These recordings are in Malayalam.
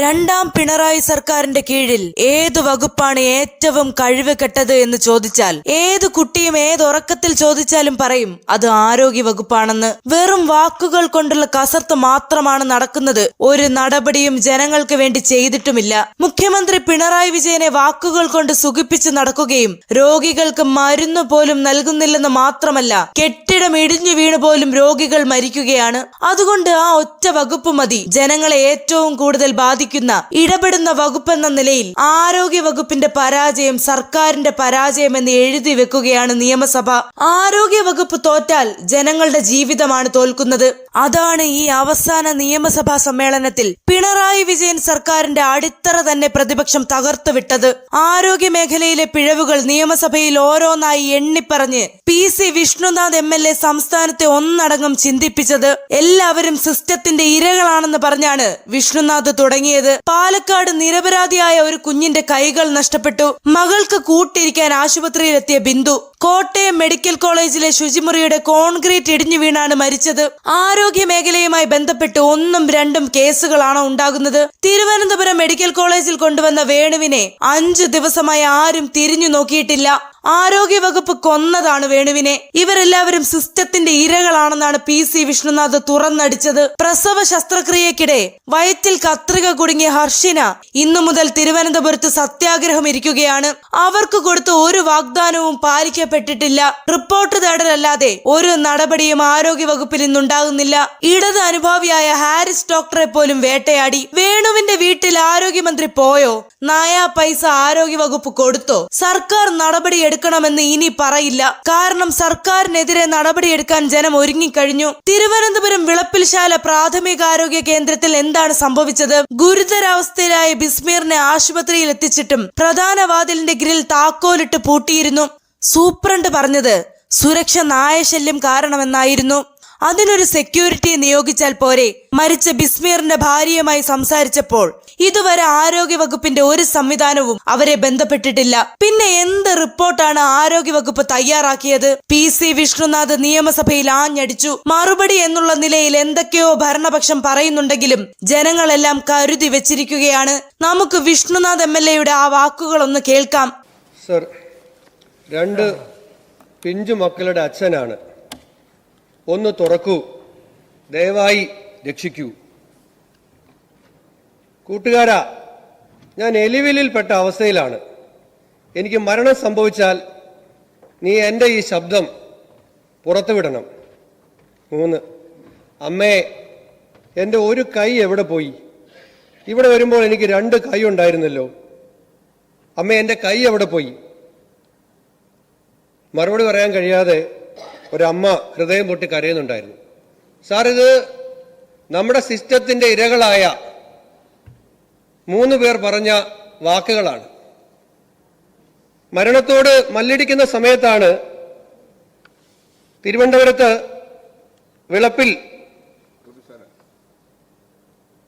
രണ്ടാം പിണറായി സർക്കാരിന്റെ കീഴിൽ ഏതു വകുപ്പാണ് ഏറ്റവും കഴിവ് കെട്ടത് എന്ന് ചോദിച്ചാൽ ഏത് കുട്ടിയും ഏതുറക്കത്തിൽ ചോദിച്ചാലും പറയും അത് ആരോഗ്യ വകുപ്പാണെന്ന്. വെറും വാക്കുകൾ കൊണ്ടുള്ള കസർത്ത് മാത്രമാണ് നടക്കുന്നത്. ഒരു നടപടിയും ജനങ്ങൾക്ക് വേണ്ടി ചെയ്തിട്ടുമില്ല. മുഖ്യമന്ത്രി പിണറായി വിജയനെ വാക്കുകൾ കൊണ്ട് സുഖിപ്പിച്ച് നടക്കുകയും രോഗികൾക്ക് മരുന്ന് പോലും നൽകുന്നില്ലെന്ന് മാത്രമല്ല കെട്ടിടം ഇടിഞ്ഞു വീണ് പോലും രോഗികൾ മരിക്കുകയാണ്. അതുകൊണ്ട് ആ ഒറ്റ വകുപ്പ് മതി. ജനങ്ങളെ ഏറ്റവും കൂടുതൽ ബാധിക്കുന്ന ഇടപെടുന്ന വകുപ്പെന്ന നിലയിൽ ആരോഗ്യ വകുപ്പിന്റെ പരാജയം സർക്കാരിന്റെ പരാജയമെന്ന് എഴുതി വെക്കുകയാണ് നിയമസഭ. ആരോഗ്യ വകുപ്പ് തോറ്റാൽ ജനങ്ങളുടെ ജീവിതമാണ് തോൽക്കുന്നത്. അതാണ് ഈ അവസാന നിയമസഭാ സമ്മേളനത്തിൽ പിണറായി വിജയൻ സർക്കാരിന്റെ അടിത്തറ തന്നെ പ്രതിപക്ഷം തകർത്തു വിട്ടത് ആരോഗ്യ മേഖലയിലെ പിഴവുകൾ നിയമസഭയിൽ ഓരോന്നായി എണ്ണിപ്പറഞ്ഞ് P C Vishnunath M L A സംസ്ഥാനത്തെ ഒന്നടങ്കം ചിന്തിപ്പിച്ചത്. എല്ലാവരും സിസ്റ്റത്തിന്റെ ഇരകളാണെന്ന് പറഞ്ഞാണ് വിഷ്ണുനാഥ് തുടങ്ങിയത്. പാലക്കാട് നിരപരാധിയായ ഒരു കുഞ്ഞിന്റെ കൈകൾ നഷ്ടപ്പെട്ടു. മകൾക്ക് കൂട്ടിരിക്കാൻ ആശുപത്രിയിലെത്തിയ ബിന്ദു കോട്ടയം മെഡിക്കൽ കോളേജിലെ ശുചിമുറിയുടെ കോൺക്രീറ്റ് ഇടിഞ്ഞു വീണാണ് മരിച്ചത്. ആരോഗ്യ മേഖലയുമായി ബന്ധപ്പെട്ട് ഒന്നും രണ്ടും കേസുകളാണ് ഉണ്ടാകുന്നത്. തിരുവനന്തപുരം മെഡിക്കൽ കോളേജിൽ കൊണ്ടുവന്ന വേണുവിനെ അഞ്ചു ദിവസമായി ആരും തിരിഞ്ഞു നോക്കിയിട്ടില്ല. ആരോഗ്യ വകുപ്പ് കൊന്നതാണ് വേണുവിനെ. ഇവരെല്ലാവരും സിസ്റ്റത്തിന്റെ ഇരകളാണെന്നാണ് പി സി വിഷ്ണുനാഥ് തുറന്നടിച്ചത്. പ്രസവ ശസ്ത്രക്രിയക്കിടെ വയറ്റിൽ കത്രിക കുടുങ്ങിയ ഹർഷിന ഇന്നു മുതൽ തിരുവനന്തപുരത്ത് സത്യാഗ്രഹം ഇരിക്കുകയാണ്. അവർക്ക് കൊടുത്ത ഒരു വാഗ്ദാനവും പാലിക്കപ്പെട്ടിട്ടില്ല. റിപ്പോർട്ട് തേടലല്ലാതെ ഒരു നടപടിയും ആരോഗ്യവകുപ്പിൽ ഇന്നുണ്ടാകുന്നില്ല. ഇടത് അനുഭാവിയായ ഹാരിസ് ഡോക്ടറെ പോലും വേട്ടയാടി. വേണുവിന്റെ വീട്ടിൽ ആരോഗ്യമന്ത്രി പോയോ? നായാ പൈസ ആരോഗ്യവകുപ്പ് കൊടുത്തോ? സർക്കാർ നടപടി എടുക്കണമെന്ന് ഇനി പറയില്ല. കാരണം സർക്കാരിനെതിരെ നടപടിയെടുക്കാൻ ജനം ഒരുങ്ങിക്കഴിഞ്ഞു. തിരുവനന്തപുരം വിളപ്പിൽശാല പ്രാഥമികാരോഗ്യ കേന്ദ്രത്തിൽ എന്താണ് സംഭവിച്ചത്? ഗുരുതരാവസ്ഥയിലായ ബിസ്മീറിനെ ആശുപത്രിയിൽ എത്തിച്ചിട്ടും പ്രധാന വാതിലിന്റെ ഗ്രിൽ താക്കോലിട്ട് പൂട്ടിയിരുന്നു. സൂപ്രണ്ട് പറഞ്ഞത് സുരക്ഷ നായശല്യം കാരണമെന്നായിരുന്നു. അതിനൊരു സെക്യൂരിറ്റിയെ നിയോഗിച്ചാൽ പോരെ. മരിച്ച ബിസ്മീറിന്റെ ഭാര്യയുമായി സംസാരിച്ചപ്പോൾ ഇതുവരെ ആരോഗ്യവകുപ്പിന്റെ ഒരു സംവിധാനവും അവരെ ബന്ധപ്പെട്ടിട്ടില്ല. പിന്നെ എന്ത് റിപ്പോർട്ടാണ് ആരോഗ്യവകുപ്പ് തയ്യാറാക്കിയത്? പി സി വിഷ്ണുനാഥ് നിയമസഭയിൽ ആഞ്ഞടിച്ചു. മറുപടി എന്നുള്ള നിലയിൽ എന്തൊക്കെയോ ഭരണപക്ഷം പറയുന്നുണ്ടെങ്കിലും ജനങ്ങളെല്ലാം കരുതി വെച്ചിരിക്കുകയാണ്. നമുക്ക് വിഷ്ണുനാഥ് എം എൽ എയുടെ ആ വാക്കുകളൊന്ന് കേൾക്കാം. സർ രണ്ട് പിഞ്ചു മക്കളുടെ അച്ഛനാണ്. ഒന്ന് തുറക്കൂ. ദയവായി രക്ഷിക്കൂ. കൂട്ടുകാരാ ഞാൻ എലിവിലിൽപ്പെട്ട അവസ്ഥയിലാണ്. എനിക്ക് മരണം സംഭവിച്ചാൽ നീ എന്റെ ഈ ശബ്ദം പുറത്തുവിടണം. മൂന്ന് അമ്മേ എന്റെ ഒരു കൈ എവിടെ പോയി? ഇവിടെ വരുമ്പോൾ എനിക്ക് രണ്ട് കൈ ഉണ്ടായിരുന്നല്ലോ. അമ്മ എന്റെ കൈ എവിടെ പോയി? മറുപടി പറയാൻ കഴിയാതെ ഒരമ്മ ഹൃദയം പൊട്ടി കരയുന്നുണ്ടായിരുന്നു. സാർ ഇത് നമ്മുടെ സിസ്റ്റത്തിന്റെ ഇരകളായ മൂന്ന് പേർ പറഞ്ഞ വാക്കുകളാണ്. മരണത്തോട് മല്ലിടിക്കുന്ന സമയത്താണ് തിരുവനന്തപുരത്ത് വിളപ്പിൽ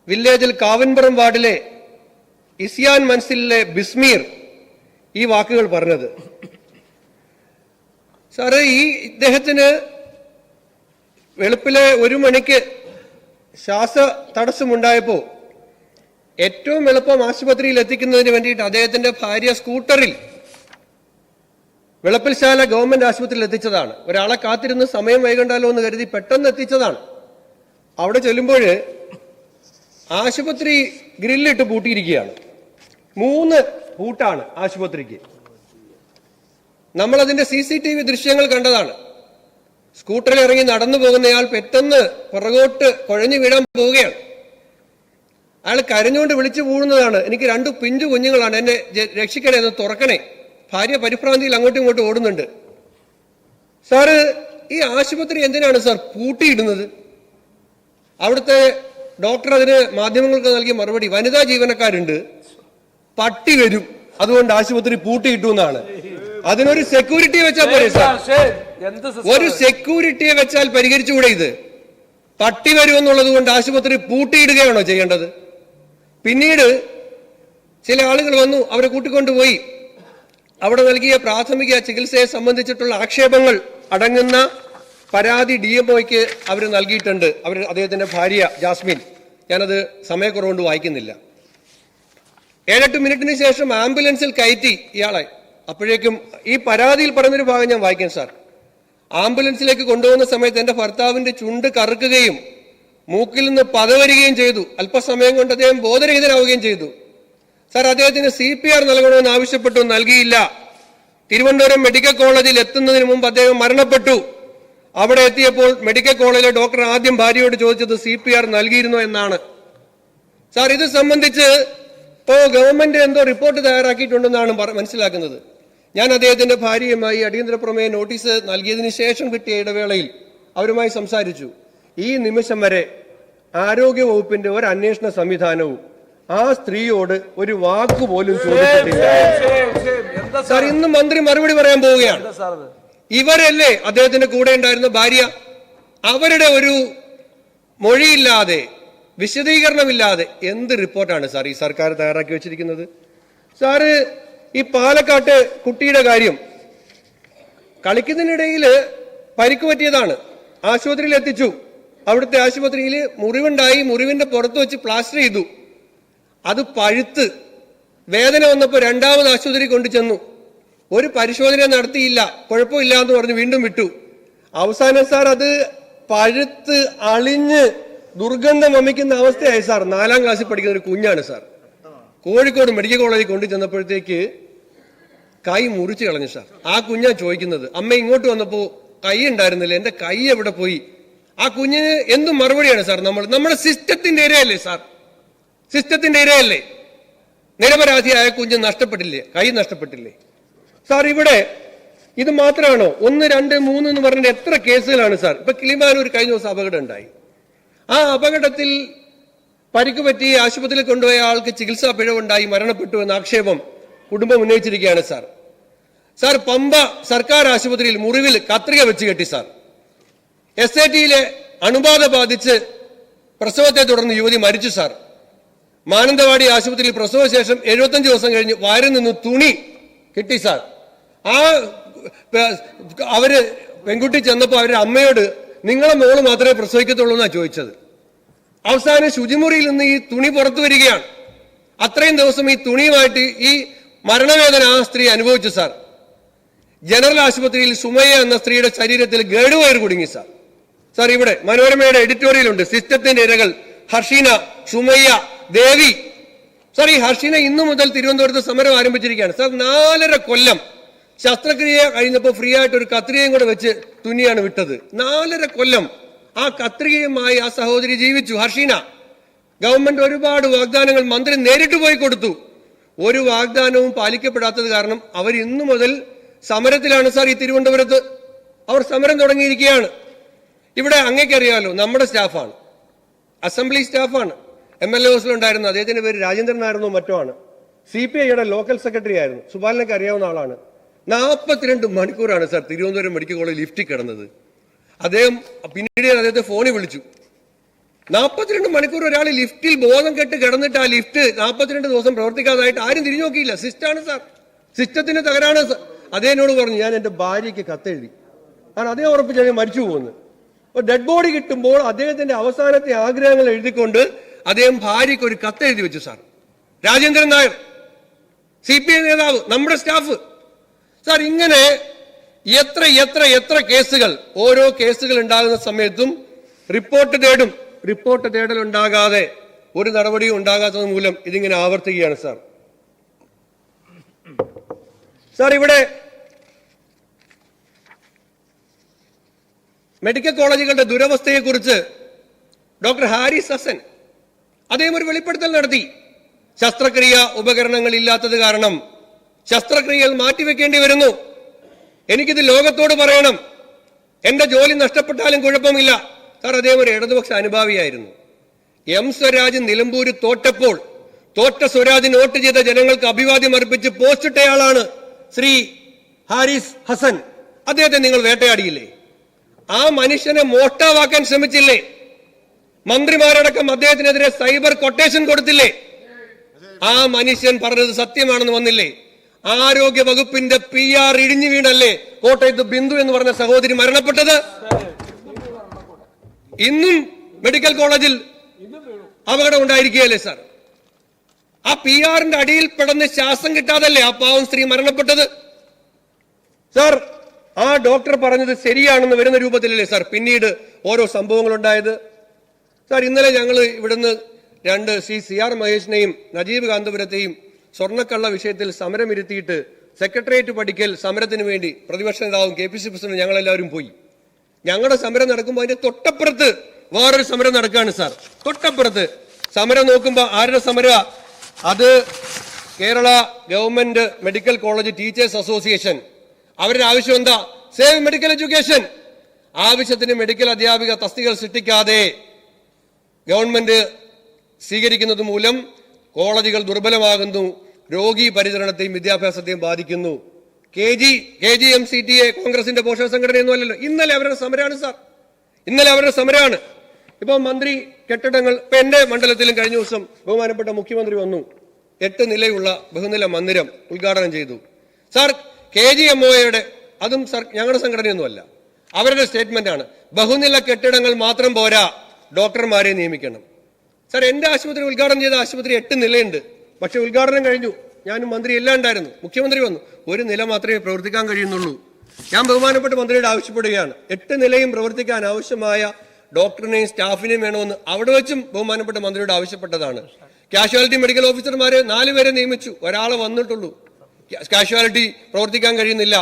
വില്ലേജിൽ കാവൻപുറം വാർഡിലെ ഇസിയാൻ മൻസിലെ ബിസ്മീർ ഈ വാക്കുകൾ പറഞ്ഞത്. സാറ് ഈ ഇദ്ദേഹത്തിന് വെളുപ്പിലെ ഒരു മണിക്ക് ശ്വാസ തടസ്സമുണ്ടായപ്പോൾ ഏറ്റവും എളുപ്പം ആശുപത്രിയിൽ എത്തിക്കുന്നതിന് വേണ്ടിയിട്ട് അദ്ദേഹത്തിന്റെ ഭാര്യ സ്കൂട്ടറിൽ വെളുപ്പിൽശാല ഗവൺമെന്റ് ആശുപത്രിയിൽ എത്തിച്ചതാണ്. ഒരാളെ കാത്തിരുന്ന് സമയം വൈകണ്ടല്ലോ എന്ന് കരുതി പെട്ടെന്ന് എത്തിച്ചതാണ്. അവിടെ ചെല്ലുമ്പോൾ ആശുപത്രി ഗ്രില്ലിട്ട് പൂട്ടിയിരിക്കുകയാണ്. മൂന്ന് പൂട്ടാണ് ആശുപത്രിക്ക്. നമ്മൾ അതിന്റെ സി സി ടി വി ദൃശ്യങ്ങൾ കണ്ടതാണ്. സ്കൂട്ടറിൽ ഇറങ്ങി നടന്നു പോകുന്നയാൾ പെട്ടെന്ന് പുറകോട്ട് കുഴഞ്ഞു വീഴാൻ പോവുകയാണ്. അയാൾ കരഞ്ഞുകൊണ്ട് വിളിച്ചു പോകുന്നതാണ് എനിക്ക് രണ്ട് പിഞ്ചു കുഞ്ഞുങ്ങളാണ്. എന്നെ രക്ഷിക്കണേ എന്ന് തുറക്കണേ. ഭാര്യ പരിഭ്രാന്തിയിൽ അങ്ങോട്ടും ഇങ്ങോട്ടും ഓടുന്നുണ്ട്. സാറ് ഈ ആശുപത്രി എന്തിനാണ് സാർ പൂട്ടിയിടുന്നത്? അവിടുത്തെ ഡോക്ടർ അതിന് മാധ്യമങ്ങൾക്ക് നൽകിയ മറുപടി വനിതാ ജീവനക്കാരുണ്ട്. പട്ടി വരും. അതുകൊണ്ട് ആശുപത്രി പൂട്ടിയിട്ടു എന്നാണ്. അതിനൊരു സെക്യൂരിറ്റി വെച്ചാൽ പോരെ സാർ. ഒരു സെക്യൂരിറ്റിയെ വെച്ചാൽ പരിഹരിച്ചുകൂടെ ഇത്? പട്ടി വരുമെന്നുള്ളത് കൊണ്ട് ആശുപത്രി പൂട്ടിയിടുകയാണോ ചെയ്യേണ്ടത്? പിന്നീട് ചില ആളുകൾ വന്നു അവരെ കൂട്ടിക്കൊണ്ടുപോയി. അവിടെ നൽകിയ പ്രാഥമിക ചികിത്സയെ സംബന്ധിച്ചിട്ടുള്ള ആക്ഷേപങ്ങൾ അടങ്ങുന്ന പരാതി ഡി എം ഒക്ക് അവർ നൽകിയിട്ടുണ്ട്. അവർ അദ്ദേഹത്തിന്റെ ഭാര്യ ജാസ്മിൻ. ഞാനത് സമയക്കുറവുകൊണ്ട് വായിക്കുന്നില്ല. ഏഴെട്ട് മിനിറ്റിന് ശേഷം ആംബുലൻസിൽ കയറ്റി ഇയാളെ. അപ്പോഴേക്കും ഈ പരാതിയിൽ പറയുന്നൊരു ഭാഗം ഞാൻ വായിക്കാം സാർ. ആംബുലൻസിലേക്ക് കൊണ്ടുപോകുന്ന സമയത്ത് എന്റെ ഭർത്താവിന്റെ ചുണ്ട് കറുക്കുകയും മൂക്കിൽ നിന്ന് പതവരികയും ചെയ്തു. അല്പസമയം കൊണ്ട് അദ്ദേഹം ബോധരഹിതനാവുകയും ചെയ്തു. സാർ അദ്ദേഹത്തിന് സി പി ആർ നൽകണമെന്ന് ആവശ്യപ്പെട്ടു നൽകിയില്ല. തിരുവനന്തപുരം മെഡിക്കൽ കോളേജിൽ എത്തുന്നതിന് മുമ്പ് അദ്ദേഹം മരണപ്പെട്ടു. അവിടെ എത്തിയപ്പോൾ മെഡിക്കൽ കോളേജിലെ ഡോക്ടർ ആദ്യം ഭാര്യയോട് ചോദിച്ചത് സി പി ആർ നൽകിയിരുന്നോ എന്നാണ്. സാർ ഇത് സംബന്ധിച്ച് ഇപ്പോ ഗവൺമെന്റ് എന്തോ റിപ്പോർട്ട് തയ്യാറാക്കിയിട്ടുണ്ടെന്നാണ് മനസ്സിലാക്കുന്നത്. ഞാൻ അദ്ദേഹത്തിന്റെ ഭാര്യയുമായി അടിയന്തര പ്രമേയ നോട്ടീസ് നൽകിയതിന് ശേഷം കിട്ടിയ ഇടവേളയിൽ അവരുമായി സംസാരിച്ചു. ഈ നിമിഷം വരെ ആരോഗ്യ വകുപ്പിന്റെ ഒരു അന്വേഷണ സംവിധാനവും ആ സ്ത്രീയോട് ഒരു വാക്ക് പോലും ചോദിച്ചിട്ടില്ല. സാർ ഇന്ന് മന്ത്രി മറുപടി പറയാൻ പോവുകയാണ്. ഇവരല്ലേ അദ്ദേഹത്തിന്റെ കൂടെ ഉണ്ടായിരുന്ന ഭാര്യ? അവരുടെ ഒരു മൊഴിയില്ലാതെ വിശദീകരണമില്ലാതെ എന്ത് റിപ്പോർട്ടാണ് സാർ ഈ സർക്കാർ തയ്യാറാക്കി വെച്ചിരിക്കുന്നത്? സാറ് ഈ പാലക്കാട്ട് കുട്ടിയുടെ കാര്യം കളിക്കുന്നതിനിടയിൽ പരിക്ക് പറ്റിയതാണ്. ആശുപത്രിയിൽ എത്തിച്ചു. അവിടുത്തെ ആശുപത്രിയിൽ മുറിവുണ്ടായി മുറിവിന്റെ പുറത്ത് വെച്ച് പ്ലാസ്റ്റർ ചെയ്തു. അത് പഴുത്ത്. വേദന വന്നപ്പോൾ രണ്ടാമത് ആശുപത്രി കൊണ്ടു ചെന്നു. ഒരു പരിശോധന നടത്തിയില്ല. കുഴപ്പമില്ല എന്ന് പറഞ്ഞ് വീണ്ടും വിട്ടു. അവസാനം സാർ അത് പഴുത്ത് അളിഞ്ഞ് ദുർഗന്ധം വമിക്കുന്ന അവസ്ഥയായി സാർ. നാലാം ക്ലാസ്സിൽ പഠിക്കുന്ന ഒരു കുഞ്ഞാണ് സാർ. കോഴിക്കോട് മെഡിക്കൽ കോളേജിൽ കൊണ്ടു ചെന്നപ്പോഴത്തേക്ക് കൈ മുറിച്ച് കളഞ്ഞു സാർ. ആ കുഞ്ഞാ ചോദിക്കുന്നത് അമ്മ ഇങ്ങോട്ട് വന്നപ്പോൾ കൈ ഉണ്ടായിരുന്നില്ല. എന്റെ കൈ എവിടെ പോയി? ആ കുഞ്ഞിന് എന്ത് മറുപടിയാണ് സാർ നമ്മൾ? നമ്മുടെ സിസ്റ്റത്തിന്റെ ഇരയല്ലേ സാർ? സിസ്റ്റത്തിന്റെ ഇരയല്ലേ? നിരപരാധിയായ കുഞ്ഞ് നഷ്ടപ്പെട്ടില്ലേ? കൈ നഷ്ടപ്പെട്ടില്ലേ? സാർ ഇവിടെ ഇത് മാത്രമാണോ? ഒന്ന് രണ്ട് മൂന്ന് എന്ന് പറഞ്ഞിട്ട് എത്ര കേസുകളാണ് സാർ? ഇപ്പൊ കിളിമാനൂർ കഴിഞ്ഞ ദിവസം അപകടം ഉണ്ടായി. ആ അപകടത്തിൽ പരിക്ക് പറ്റി ആശുപത്രിയിൽ കൊണ്ടുപോയ ആൾക്ക് ചികിത്സാ പിഴവുണ്ടായി മരണപ്പെട്ടു എന്ന ആക്ഷേപം കുടുംബം ഉന്നയിച്ചിരിക്കുകയാണ് സാർ. സാർ പമ്പ സർക്കാർ ആശുപത്രിയിൽ മുറിവിൽ കത്രിക വെച്ച് കെട്ടി സാർ. എസ് ഐ ടിയിലെ അണുബാധ ബാധിച്ച് പ്രസവത്തെ തുടർന്ന് യുവതി മരിച്ചു സാർ. മാനന്തവാടി ആശുപത്രിയിൽ പ്രസവശേഷം എഴുപത്തഞ്ച് ദിവസം കഴിഞ്ഞ് വയറിൽ നിന്ന് തുണി കിട്ടി സാർ. ആ അവർ പെൺകുട്ടി ചെന്നപ്പോൾ അവരുടെ അമ്മയോട് നിങ്ങളെ മോൾ മാത്രമേ പ്രസവിക്കത്തുള്ളൂ എന്നാണ് ചോദിച്ചത്. അവസാനം ശുചിമുറിയിൽ നിന്ന് ഈ തുണി പുറത്തു വരികയാണ്. അത്രയും ദിവസം ഈ തുണിയുമായിട്ട് ഈ മരണവേദന ആ സ്ത്രീ അനുഭവിച്ചു സാർ. ജനറൽ ആശുപത്രിയിൽ സുമയ്യ എന്ന സ്ത്രീയുടെ ശരീരത്തിൽ ഗേഡ് വയർ കുടുങ്ങി സാർ. സാർ ഇവിടെ മനോരമയുടെ എഡിറ്റോറിയൽ ഉണ്ട്. സിസ്റ്റത്തിന്റെ ഇരകൾ. ഹർഷീന സുമയ്യ ദേവി. സാർ ഈ ഹർഷീന ഇന്നു മുതൽ തിരുവനന്തപുരത്ത് സമരം ആരംഭിച്ചിരിക്കുകയാണ്. സാർ നാലര കൊല്ലം ശസ്ത്രക്രിയ കഴിഞ്ഞപ്പോൾ ഫ്രീ ആയിട്ട് ഒരു കത്രികയും കൂടെ വെച്ച് തുന്നിയാണ് വിട്ടത്. നാലര കൊല്ലം ആ കത്രികയുമായി ആ സഹോദരി ജീവിച്ചു. ഹർഷീന ഗവൺമെന്റ് ഒരുപാട് വാഗ്ദാനങ്ങൾ മന്ത്രി നേരിട്ട് പോയി കൊടുത്തു. ഒരു വാഗ്ദാനവും പാലിക്കപ്പെടാത്തത് കാരണം അവർ ഇന്നു മുതൽ സമരത്തിലാണ്. സാർ ഈ തിരുവനന്തപുരത്ത് അവർ സമരം തുടങ്ങിയിരിക്കുകയാണ്. ഇവിടെ അങ്ങേക്കറിയാമല്ലോ നമ്മുടെ സ്റ്റാഫാണ്. അസംബ്ലി സ്റ്റാഫാണ്. എം എൽ എ ഹൗസിലുണ്ടായിരുന്നു അദ്ദേഹത്തിന്റെ പേര് രാജേന്ദ്രൻ നായർന്നോ മറ്റോ ആണ്. സി പി ഐയുടെ ലോക്കൽ സെക്രട്ടറി ആയിരുന്നു. സുബാലിനൊക്കെ അറിയാവുന്ന ആളാണ്. നാൽപ്പത്തിരണ്ട് മണിക്കൂറാണ് സാർ തിരുവനന്തപുരം മെഡിക്കൽ കോളേജ് ലിഫ്റ്റിൽ കിടന്നത്. അദ്ദേഹം പിന്നീട് അദ്ദേഹത്തെ ഫോണിൽ വിളിച്ചു. നാൽപ്പത്തിരണ്ട് മണിക്കൂർ ഒരാൾ ലിഫ്റ്റിൽ ബോധം കെട്ട് കിടന്നിട്ട് ആ ലിഫ്റ്റ് നാൽപ്പത്തിരണ്ട് ദിവസം പ്രവർത്തിക്കാതായിട്ട് ആരും തിരിഞ്ഞു നോക്കിയില്ല. സിസ്റ്റാണ് സാർ. സിസ്റ്റത്തിന് തകരാണ് സാർ അദ്ദേഹം പറഞ്ഞു ഞാൻ എന്റെ ഭാര്യയ്ക്ക് കത്തെഴുതി. കാരണം അദ്ദേഹം ഉറപ്പിച്ചു അദ്ദേഹം മരിച്ചു പോകുന്നു അപ്പൊ ഡെഡ് ബോഡി കിട്ടുമ്പോൾ അദ്ദേഹത്തിന്റെ അവസാനത്തെ ആഗ്രഹങ്ങൾ എഴുതിക്കൊണ്ട് അദ്ദേഹം ഭാര്യയ്ക്ക് ഒരു കത്ത് എഴുതി വെച്ചു sir Rajendran Nair C P I നേതാവ് നമ്മുടെ സ്റ്റാഫ്. സാർ ഇങ്ങനെ എത്ര എത്ര എത്ര കേസുകൾ ഓരോ കേസുകൾ ഉണ്ടാകുന്ന സമയത്തും റിപ്പോർട്ട് തേടും. റിപ്പോർട്ട് തേടൽ ഉണ്ടാകാതെ ഒരു നടപടിയും ഉണ്ടാകാത്തത് മൂലം ഇതിങ്ങനെ ആവർത്തിക്കുകയാണ് സാർ സാർ ഇവിടെ മെഡിക്കൽ കോളേജുകളുടെ ദുരവസ്ഥയെക്കുറിച്ച് ഡോക്ടർ ഹാരിസ് ഹസൻ അദ്ദേഹം ഒരു വെളിപ്പെടുത്തൽ നടത്തി. ശസ്ത്രക്രിയ ഉപകരണങ്ങൾ ഇല്ലാത്തത് കാരണം ശസ്ത്രക്രിയകൾ മാറ്റിവെക്കേണ്ടി വരുന്നു. എനിക്കിത് ലോകത്തോട് പറയണം. എന്റെ ജോലി നഷ്ടപ്പെട്ടാലും കുഴപ്പമില്ല. സാർ അദ്ദേഹം ഒരു ഇടതുപക്ഷ അനുഭാവിയായിരുന്നു. എം സ്വരാജ് നിലമ്പൂര് തോറ്റപ്പോൾ തോറ്റ സ്വരാജിന് വോട്ട് ചെയ്ത ജനങ്ങൾക്ക് അഭിവാദ്യം അർപ്പിച്ച് പോസ്റ്റിട്ടയാളാണ് ശ്രീ ഹാരിസ് ഹസൻ. അദ്ദേഹത്തെ നിങ്ങൾ വേട്ടയാടിയില്ലേ? ആ മനുഷ്യനെ മോഷ്ടാവാക്കാൻ ശ്രമിച്ചില്ലേ? മന്ത്രിമാരടക്കം അദ്ദേഹത്തിനെതിരെ സൈബർ കൊട്ടേഷൻ കൊടുത്തില്ലേ? ആ മനുഷ്യൻ പറഞ്ഞത് സത്യമാണെന്ന് വന്നില്ലേ? ആരോഗ്യ വകുപ്പിന്റെ പി ആർ ഇടിഞ്ഞു വീണല്ലേ? കോട്ടയത്ത് ബിന്ദു എന്ന് പറഞ്ഞ സഹോദരി മരണപ്പെട്ടത്? ഇന്നും മെഡിക്കൽ കോളേജിൽ അപകടം ഉണ്ടായിരിക്കുകയല്ലേ സാർ? ആ പി ആറിന്റെ അടിയിൽ പെടന്ന് ശ്വാസം കിട്ടാതല്ലേ ആ പാവം സ്ത്രീ മരണപ്പെട്ടത്? സാർ ആ ഡോക്ടർ പറഞ്ഞത് ശരിയാണെന്ന് വരുന്ന രൂപത്തിലല്ലേ സാർ പിന്നീട് ഓരോ സംഭവങ്ങൾ ഉണ്ടായത് സാർ ഇന്നലെ ഞങ്ങൾ ഇവിടുന്ന് രണ്ട് ശ്രീ സി ആർ മഹേഷിനെയും നജീബ് കാന്തപുരത്തെയും സ്വർണക്കള്ള വിഷയത്തിൽ സമരം ഇരുത്തിയിട്ട് സെക്രട്ടേറിയറ്റ് പഠിക്കൽ സമരത്തിന് വേണ്ടി പ്രതിപക്ഷ നേതാവും കെ പി സി പ്രസിഡന്റ് ഞങ്ങളെല്ലാവരും പോയി. ഞങ്ങളുടെ സമരം നടക്കുമ്പോൾ അതിന്റെ തൊട്ടപ്പുറത്ത് വേറൊരു സമരം നടക്കുകയാണ് സാർ. തൊട്ടപ്പുറത്ത് സമരം നോക്കുമ്പോൾ ആരുടെ സമര? അത് Kerala government medical college teachers association അവരുടെ ആവശ്യം എന്താ? സേവ് മെഡിക്കൽ എഡ്യൂക്കേഷൻ ആവശ്യത്തിന് മെഡിക്കൽ അധ്യാപിക തസ്തികൾ സൃഷ്ടിക്കാതെ ഗവൺമെന്റ് സ്വീകരിക്കുന്നത് മൂലം കോളേജുകൾ ദുർബലമാകുന്നു രോഗി പരിചരണത്തെയും വിദ്യാഭ്യാസത്തെയും ബാധിക്കുന്നു. K G K G M C T A കോൺഗ്രസിന്റെ പോഷക സംഘടനയൊന്നും അല്ലല്ലോ. ഇന്നലെ അവരുടെ സമരമാണ് സാർ. ഇന്നലെ അവരുടെ സമരമാണ് ഇപ്പൊ മന്ത്രി കെട്ടിടങ്ങൾ ഇപ്പൊ എന്റെ മണ്ഡലത്തിലും കഴിഞ്ഞ ദിവസം ബഹുമാനപ്പെട്ട മുഖ്യമന്ത്രി വന്നു. എട്ട് നിലയുള്ള ബഹുനില മന്ദിരം ഉദ്ഘാടനം ചെയ്തു. സാർ കെ ജി എം ഒയുടെ അതും ഞങ്ങളുടെ സംഘടനയൊന്നുമല്ല. അവരുടെ സ്റ്റേറ്റ്മെന്റ് ആണ് ബഹുനില കെട്ടിടങ്ങൾ മാത്രം പോരാ ഡോക്ടർമാരെ നിയമിക്കണം. സാർ എന്റെ ആശുപത്രി ഉദ്ഘാടനം ചെയ്ത ആശുപത്രി എട്ട് നിലയുണ്ട്. പക്ഷെ ഉദ്ഘാടനം കഴിഞ്ഞു. ഞാനും മന്ത്രി എല്ലാം ഉണ്ടായിരുന്നു. മുഖ്യമന്ത്രി വന്നു. ഒരു നില മാത്രമേ പ്രവർത്തിക്കാൻ കഴിയുന്നുള്ളൂ. ഞാൻ ബഹുമാനപ്പെട്ട മന്ത്രിയോട് ആവശ്യപ്പെടുകയാണ്. എട്ട് നിലയും പ്രവർത്തിക്കാൻ ആവശ്യമായ ഡോക്ടറിനെയും സ്റ്റാഫിനെയും വേണമെന്ന് അവിടെ വെച്ചും ബഹുമാനപ്പെട്ട മന്ത്രിയോട് ആവശ്യപ്പെട്ടതാണ്. കാഷ്വാലിറ്റി മെഡിക്കൽ ഓഫീസർമാരെ നാലുപേരെ നിയമിച്ചു. ഒരാളെ വന്നിട്ടുള്ളൂ. കാഷ്വാലിറ്റി പ്രവർത്തിക്കാൻ കഴിയുന്നില്ല.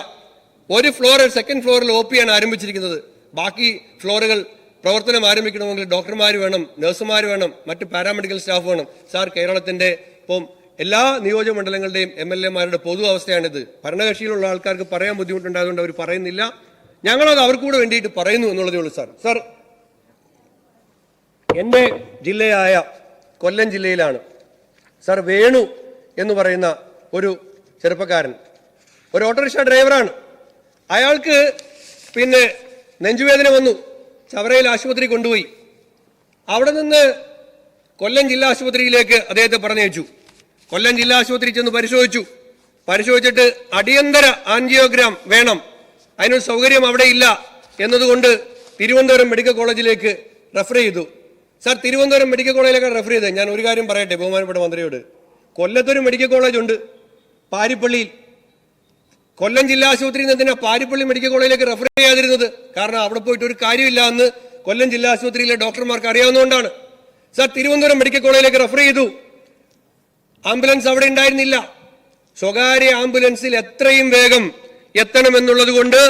ഒരു ഫ്ലോർ സെക്കൻഡ് ഫ്ലോറിൽ ഒ പി ആണ് ആരംഭിച്ചിരിക്കുന്നത്. ബാക്കി ഫ്ലോറുകൾ പ്രവർത്തനം ആരംഭിക്കണമെങ്കിൽ ഡോക്ടർമാർ വേണം നഴ്സുമാർ വേണം മറ്റ് പാരാമെഡിക്കൽ സ്റ്റാഫ് വേണം. സാർ കേരളത്തിന്റെ ഇപ്പം എല്ലാ നിയോജകമണ്ഡലങ്ങളുടെയും എം എൽ എമാരുടെ പൊതു അവസ്ഥയാണിത്. ഭരണകക്ഷിയിലുള്ള ആൾക്കാർക്ക് പറയാൻ ബുദ്ധിമുട്ടുണ്ടായതുകൊണ്ട് അവർ പറയുന്നില്ല. ഞങ്ങളത് അവർക്കൂടെ വേണ്ടിയിട്ട് പറയുന്നു എന്നുള്ളതേ ഉള്ളൂ സാർ സാർ എന്റെ ജില്ലയായ കൊല്ലം ജില്ലയിലാണ്. സാർ വേണു എന്ന് പറയുന്ന ഒരു ചെറുപ്പക്കാരൻ. ഒരു ഓട്ടോറിക്ഷ ഡ്രൈവറാണ്. അയാൾക്ക് പിന്നെ നെഞ്ചുവേദന വന്നു. ചവറയിൽ ആശുപത്രി കൊണ്ടുപോയി. അവിടെ നിന്ന് കൊല്ലം ജില്ലാ ആശുപത്രിയിലേക്ക് അദ്ദേഹത്തെ പറഞ്ഞയച്ചു. കൊല്ലം ജില്ലാ ആശുപത്രി ചെന്ന് പരിശോധിച്ചു. പരിശോധിച്ചിട്ട് അടിയന്തര ആൻജിയോഗ്രാം വേണം. അതിനൊരു സൗകര്യം അവിടെ ഇല്ല എന്നതുകൊണ്ട് തിരുവനന്തപുരം മെഡിക്കൽ കോളേജിലേക്ക് റെഫർ ചെയ്തു. സാർ തിരുവനന്തപുരം മെഡിക്കൽ കോളേജിലേക്ക് റെഫർ ചെയ്തത്. ഞാൻ ഒരു കാര്യം പറയട്ടെ ബഹുമാനപ്പെട്ട മന്ത്രിയോട്. കൊല്ലത്തൊരു മെഡിക്കൽ കോളേജ് ഉണ്ട് പാരിപ്പള്ളിയിൽ. കൊല്ലം ജില്ലാ ആശുപത്രിയിൽ നിന്ന് എന്തിനാ പാരിപ്പള്ളി മെഡിക്കൽ കോളേജിലേക്ക് റെഫർ ചെയ്യാതിരുന്നത്? കാരണം അവിടെ പോയിട്ട് ഒരു കാര്യമില്ല എന്ന് കൊല്ലം ജില്ലാ ആശുപത്രിയിലെ ഡോക്ടർമാർക്ക് അറിയാവുന്നതുകൊണ്ടാണ്. സർ തിരുവനന്തപുരം മെഡിക്കൽ കോളേജിലേക്ക് റെഫർ ചെയ്തു. ആംബുലൻസ് അവിടെ ഉണ്ടായിരുന്നില്ല. സ്വകാര്യ ആംബുലൻസിൽ എത്രയും വേഗം എത്തണമെന്നുള്ളത് കൊണ്ട്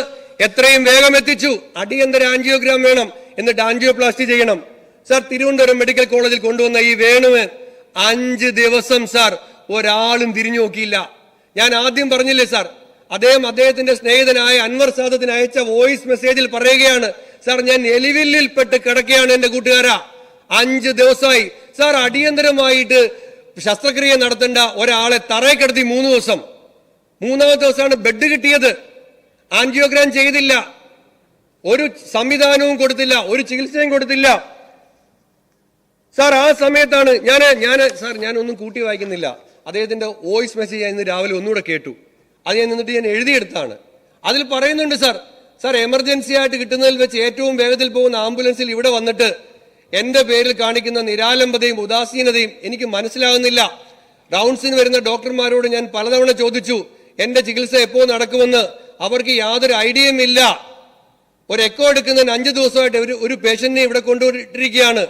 എത്രയും വേഗം എത്തിച്ചു. അടിയന്തര ആൻജിയോഗ്രാം വേണം എന്നിട്ട് ആൻജിയോപ്ലാസ്റ്റി ചെയ്യണം. സർ തിരുവനന്തപുരം മെഡിക്കൽ കോളേജിൽ കൊണ്ടുവന്ന ഈ വേണുവ് അഞ്ച് ദിവസം സാർ ഒരാളും തിരിഞ്ഞു നോക്കിയില്ല. ഞാൻ ആദ്യം പറഞ്ഞില്ലേ സാർ അദ്ദേഹം അദ്ദേഹത്തിന്റെ സ്നേഹിതനായ അൻവർ സാദത്തിന് അയച്ച വോയിസ് മെസ്സേജിൽ പറയുകയാണ് സാർ ഞാൻ എലിവില്ലിൽ പെട്ട് കിടക്കുകയാണ് എന്റെ കൂട്ടുകാരാ. അഞ്ച് ദിവസമായി സാർ അടിയന്തരമായിട്ട് ശസ്ത്രക്രിയ നടത്തേണ്ട ഒരാളെ തറയെ കിടത്തി മൂന്ന് ദിവസം. മൂന്നാമത്തെ ദിവസമാണ് ബെഡ് കിട്ടിയത്. ആൻജിയോഗ്രാം ചെയ്തില്ല. ഒരു സംവിധാനവും കൊടുത്തില്ല ഒരു ചികിത്സയും കൊടുത്തില്ല. സാർ ആ സമയത്താണ് ഞാൻ ഞാൻ സാർ ഞാനൊന്നും കൂട്ടി വായിക്കുന്നില്ല. അദ്ദേഹത്തിന്റെ വോയിസ് മെസ്സേജ് ഞാൻ ഇന്ന് രാവിലെ ഒന്നുകൂടെ കേട്ടു. അത് ഞാൻ നിന്നിട്ട് ഞാൻ എഴുതിയെടുത്താണ്. അതിൽ പറയുന്നുണ്ട് സാർ സാർ എമർജൻസി ആയിട്ട് കിട്ടുന്നതിൽ വെച്ച് ഏറ്റവും വേഗത്തിൽ പോകുന്ന ആംബുലൻസിൽ ഇവിടെ വന്നിട്ട് എന്റെ പേരിൽ കാണിക്കുന്ന നിരാലംബതയും ഉദാസീനതയും എനിക്ക് മനസ്സിലാകുന്നില്ല. റൗണ്ട്സിന് വരുന്ന ഡോക്ടർമാരോട് ഞാൻ പലതവണ ചോദിച്ചു എന്റെ ചികിത്സ എപ്പോ നടക്കുമെന്ന്? അവർക്ക് യാതൊരു ഐഡിയയും ഇല്ല. ഒരു എക്കോ എടുക്കുന്നതിന് അഞ്ചു ദിവസമായിട്ട് ഒരു ഒരു പേഷ്യന്റിനെ ഇവിടെ കൊണ്ടുപോയിട്ടിരിക്കുകയാണ്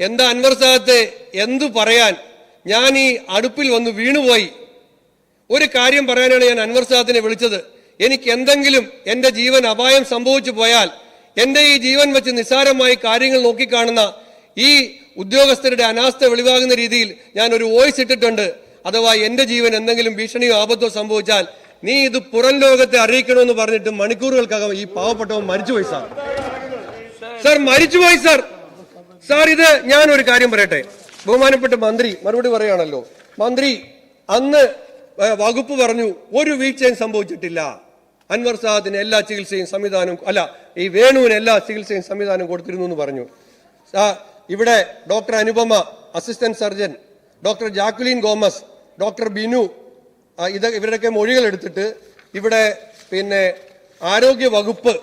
എന്താ അൻവർ സാഹത്തെ എന്തു പറയാൻ? ഞാൻ ഈ അടുപ്പിൽ വന്ന് വീണുപോയി. ഒരു കാര്യം പറയാനാണ് ഞാൻ അൻവർ സാദിനെ വിളിച്ചത്. എനിക്ക് എന്തെങ്കിലും എന്റെ ജീവൻ അപായം സംഭവിച്ചു പോയാൽ എന്റെ ഈ ജീവൻ വെച്ച് നിസ്സാരമായി കാര്യങ്ങൾ നോക്കിക്കാണുന്ന ഈ ഉദ്യോഗസ്ഥരുടെ അനാസ്ഥ വെളിവാകുന്ന രീതിയിൽ ഞാൻ ഒരു വോയിസ് ഇട്ടിട്ടുണ്ട്. അഥവാ എന്റെ ജീവൻ എന്തെങ്കിലും ഭീഷണിയോ ആപത്തോ സംഭവിച്ചാൽ നീ ഇത് പുറം ലോകത്തെ അറിയിക്കണമെന്ന് പറഞ്ഞിട്ട് മണിക്കൂറുകൾക്കകം ഈ പാവപ്പെട്ടവൻ മരിച്ചുപോയി സാർ. സാർ മരിച്ചുപോയി സാർ. സാർ ഇത് ഞാൻ ഒരു കാര്യം പറയട്ടെ. ബഹുമാനപ്പെട്ട മന്ത്രി മറുപടി പറയുകയാണല്ലോ. മന്ത്രി അന്ന് വകുപ്പ് പറഞ്ഞു ഒരു വീഴ്ചയും സംഭവിച്ചിട്ടില്ല. അൻവർ സാദിന് എല്ലാ ചികിത്സയും സംവിധാനവും അല്ല ഈ വേണുവിന് എല്ലാ ചികിത്സയും സംവിധാനം കൊടുത്തിരുന്നു എന്ന് പറഞ്ഞു. ഇവിടെ doctor Anupama assistant surgeon doctor Jacqueline Gomez doctor Binu ഇത് ഇവരുടെയൊക്കെ മൊഴികൾ എടുത്തിട്ട് ഇവിടെ പിന്നെ ആരോഗ്യ വകുപ്പ്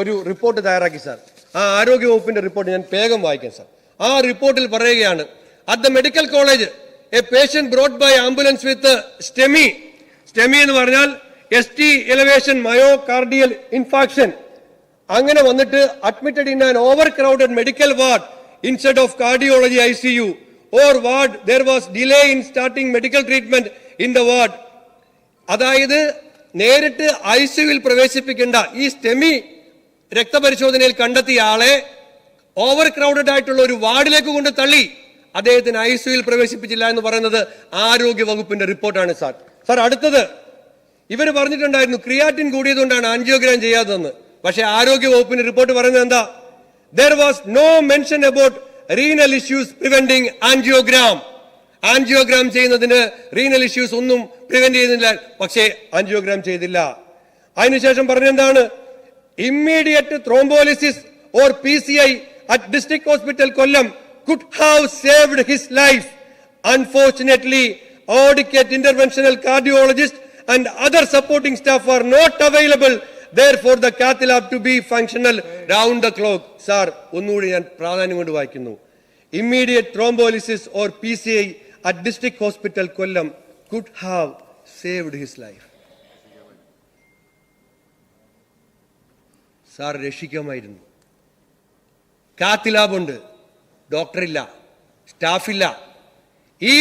ഒരു റിപ്പോർട്ട് തയ്യാറാക്കി സാർ. ആ ആരോഗ്യ വകുപ്പിന്റെ റിപ്പോർട്ട് ഞാൻ വേഗം വായിക്കാം സാർ. ആ റിപ്പോർട്ടിൽ പറയുകയാണ് at the medical college a patient brought by ambulance with STEMI STEMI എന്ന് പറഞ്ഞാൽ S T elevation myocardial infarction അങ്ങനെ വന്നിട്ട് admitted in an overcrowded medical ward instead of cardiology I C U or ward there was delay in starting medical treatment in the ward അതായത് നേരിട്ട് ഐ സിയുവിൽ പ്രവേശിപ്പിക്കേണ്ട ഈ സ്റ്റെമി രക്തപരിശോധനയിൽ കണ്ടെത്തിയ ആളെ ഓവർ ക്രൗഡഡ് ആയിട്ടുള്ള ഒരു വാർഡിലേക്ക് കൊണ്ട് തള്ളി. അദ്ദേഹത്തിന് ഐ സിയുയിൽ പ്രവേശിപ്പിച്ചില്ല എന്ന് പറയുന്നത് ആരോഗ്യ വകുപ്പിന്റെ റിപ്പോർട്ടാണ് സാർ. സാർ അടുത്തത്. ഇവർ പറഞ്ഞിട്ടുണ്ടായിരുന്നു ക്രിയാറ്റിൻ കൂടിയതുകൊണ്ടാണ് ആൻജിയോഗ്രാം ചെയ്യാത്തതെന്ന്. പക്ഷേ ആരോഗ്യ വകുപ്പിന്റെ റിപ്പോർട്ട് പറയുന്നത് എന്താ? There was no mention about renal issues preventing angiogram angiogram ചെയ്യുന്നതിന് റീനൽ ഇഷ്യൂസ് ഒന്നും പ്രിവെന്റ് ചെയ്യുന്നില്ല. പക്ഷേ ആൻജിയോഗ്രാം ചെയ്തില്ല. അതിനുശേഷം പറഞ്ഞെന്താണ് immediate thrombolysis or P C I at district hospital Kollam Could have saved his life unfortunately dedicated interventional cardiologist and other supporting staff are not available. Therefore, the cath lab to be functional round the clock. Sir ഒന്നുകൂടി ഞാൻ പ്രാധാന്യം കൊണ്ട് വായിക്കുന്നു immediate thrombolysis or P C I at district hospital Kollam could have saved his life sir രക്ഷിക്കാമായിരുന്നു കാത്ത് ലാബുണ്ട് ഡോക്ടറില്ല സ്റ്റാഫില്ല. ഈ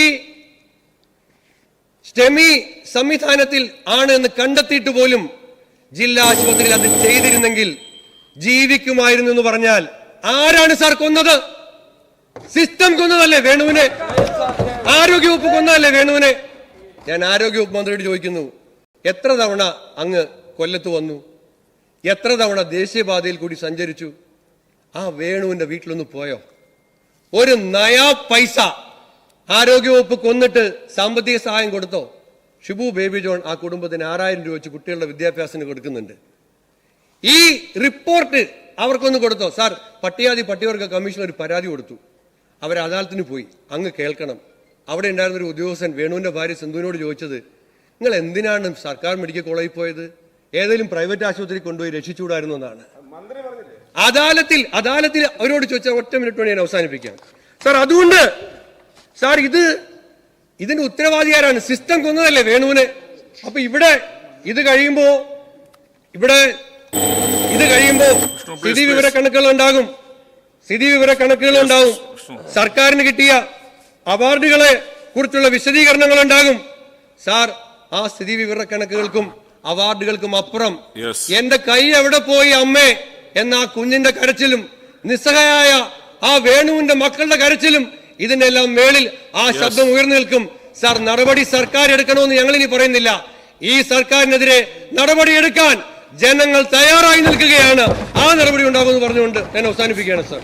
സ്റ്റെമി സംവിധാനത്തിൽ ആണ് എന്ന് കണ്ടെത്തിയിട്ട് പോലും ജില്ലാ ആശുപത്രിയിൽ അത് ചെയ്തിരുന്നെങ്കിൽ ജീവിക്കുമായിരുന്നു എന്ന് പറഞ്ഞാൽ ആരാണ് സാർ കൊന്നത്? സിസ്റ്റം കൊന്നതല്ലേ വേണുവിനെ? ആരോഗ്യവകുപ്പ് കൊന്നതല്ലേ വേണുവിനെ? ഞാൻ ആരോഗ്യവകുപ്പ് മന്ത്രിയോട് ചോദിക്കുന്നു എത്ര തവണ അങ്ങ് കൊല്ലത്ത് വന്നു? എത്ര തവണ ദേശീയപാതയിൽ കൂടി സഞ്ചരിച്ചു? ആ വേണുവിന്റെ വീട്ടിലൊന്ന് പോയോ? ഒരു നയാ പൈസ ആരോഗ്യവകുപ്പ് കൊന്നിട്ട് സാമ്പത്തിക സഹായം കൊടുത്തോ? ഷിബു ബേബി ജോൺ ആ കുടുംബത്തിന് ആറായിരം രൂപ വെച്ച് കുട്ടികളുടെ വിദ്യാഭ്യാസത്തിന് കൊടുക്കുന്നുണ്ട്. ഈ റിപ്പോർട്ട് അവർക്കൊന്ന് കൊടുത്തോ? സാർ പട്ടികാതി പട്ടികവർഗ കമ്മീഷൻ ഒരു പരാതി കൊടുത്തു. അവർ അദാലത്തിന് പോയി. അങ്ങ് കേൾക്കണം. അവിടെ ഉണ്ടായിരുന്ന ഒരു ഉദ്യോഗസ്ഥൻ വേണുവിന്റെ ഭാര്യ സിന്ധുവിനോട് ചോദിച്ചത് നിങ്ങൾ എന്തിനാണ് സർക്കാർ മെഡിക്കൽ കോളേജിൽ പോയത്? ഏതെങ്കിലും പ്രൈവറ്റ് ആശുപത്രി കൊണ്ടുപോയി രക്ഷിച്ചുകൂടായിരുന്നു? എന്നാണ്. അദാലത്തിൽ അദാലത്തിൽ അവരോട് ചോദിച്ചാൽ ഒറ്റ മിനിറ്റ് കൊണ്ട് ഞാൻ അവസാനിപ്പിക്കാം. സാർ അതുകൊണ്ട് സാർ ഇത് ഇതിന്റെ ഉത്തരവാദി ആരാണ് സിസ്റ്റം കൊന്നതല്ലേ വേണുവിനെ? അപ്പൊ ഇവിടെ ഇത് കഴിയുമ്പോ ഇവിടെ ഇത് കഴിയുമ്പോ സ്ഥിതി വിവര കണക്കുകൾ ഉണ്ടാകും സ്ഥിതി വിവര കണക്കുകൾ ഉണ്ടാകും സർക്കാരിന് കിട്ടിയ അവാർഡുകളെ കുറിച്ചുള്ള വിശദീകരണങ്ങൾ ഉണ്ടാകും സാർ ആ സ്ഥിതി വിവര കണക്കുകൾക്കും അവാർഡുകൾക്കും അപ്പുറം. എന്റെ കൈ എവിടെ പോയി അമ്മേ? എന്ന ആ കുഞ്ഞിന്റെ കരച്ചിലും നിസ്സഹായ ആ വേണുവിന്റെ മക്കളുടെ കരച്ചിലും ഇതിനെല്ലാം മേളിൽ ആ ശബ്ദം ഉയർന്നു നിൽക്കും. സാർ നടപടി സർക്കാർ എടുക്കണമെന്ന് ഞങ്ങൾ ഇനി പറയുന്നില്ല. ഈ സർക്കാരിനെതിരെ നടപടി എടുക്കാൻ ജനങ്ങൾ തയ്യാറായി നിൽക്കുകയാണ്. ആ നടപടി ഉണ്ടാകുമെന്ന് പറഞ്ഞുകൊണ്ട് ഞാൻ അവസാനിപ്പിക്കുകയാണ് സാർ.